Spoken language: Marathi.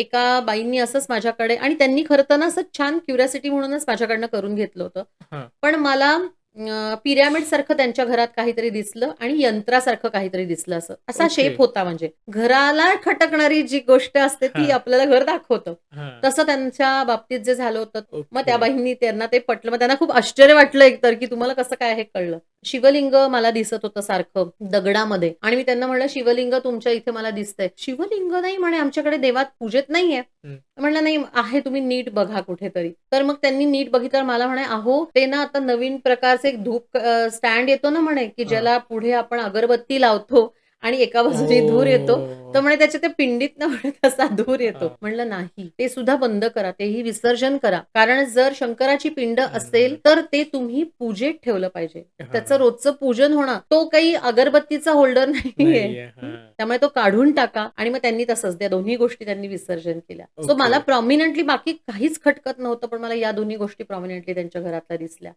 एका बाईंनी असंच माझ्याकडे आणि त्यांनी खरं तर ना असं छान क्युरिओसिटी म्हणूनच माझ्याकडनं करून घेतलं होतं. पण मला पिरॅमिड सारखं त्यांच्या घरात काहीतरी दिसलं आणि यंत्रासारखं काहीतरी दिसलं असं. असा ओके. शेप होता म्हणजे. घराला खटकणारी जी गोष्ट असते ती. आपल्याला घर दाखवतं. तसं त्यांच्या बाबतीत जे झालं होतं. मग त्या. बाईंनी त्यांना ते पटलं. मग त्यांना खूप आश्चर्य वाटलं एकतर, की तुम्हाला कसं काय हे कळलं? शिवलिंग मला दिसत होतं सारखं दगडामध्ये आणि मी त्यांना म्हटलं, "शिवलिंग तुमच्या इथे मला दिसतंय." "शिवलिंग नाही," म्हणे, "आमच्याकडे देवात पूजेत नाहीये." म्हणलं, "नाही आहे, तुम्ही नीट बघा कुठेतरी." तर मग त्यांनी नीट बघितल्यावर मला म्हणे, "अहो, ते ना आता नवीन प्रकारचे एक धूप स्टँड येतो ना," म्हणे, "की. ज्याला पुढे आपण अगरबत्ती लावतो आणि एका बाजूने धूर येतो." तर! म्हणे, "त्याच्या त्या पिंडीतनं म्हणे तसा धूर येतो." म्हणलं, "नाही, ते सुद्धा बंद करा. तेही विसर्जन करा. कारण जर शंकराची पिंड. असेल, तर ते तुम्ही पूजेत ठेवलं पाहिजे. त्याचं. रोजचं पूजन होणं, तो काही अगरबत्तीचा होल्डर नाहीये." त्यामुळे तो काढून टाका आणि मग त्यांनी तसंच त्या दोन्ही गोष्टी त्यांनी विसर्जन केल्या. सो मला. प्रॉमिनेंटली बाकी काहीच खटकत नव्हतं. पण मला या दोन्ही गोष्टी प्रॉमिनेंटली त्यांच्या घरातल्या दिसल्या.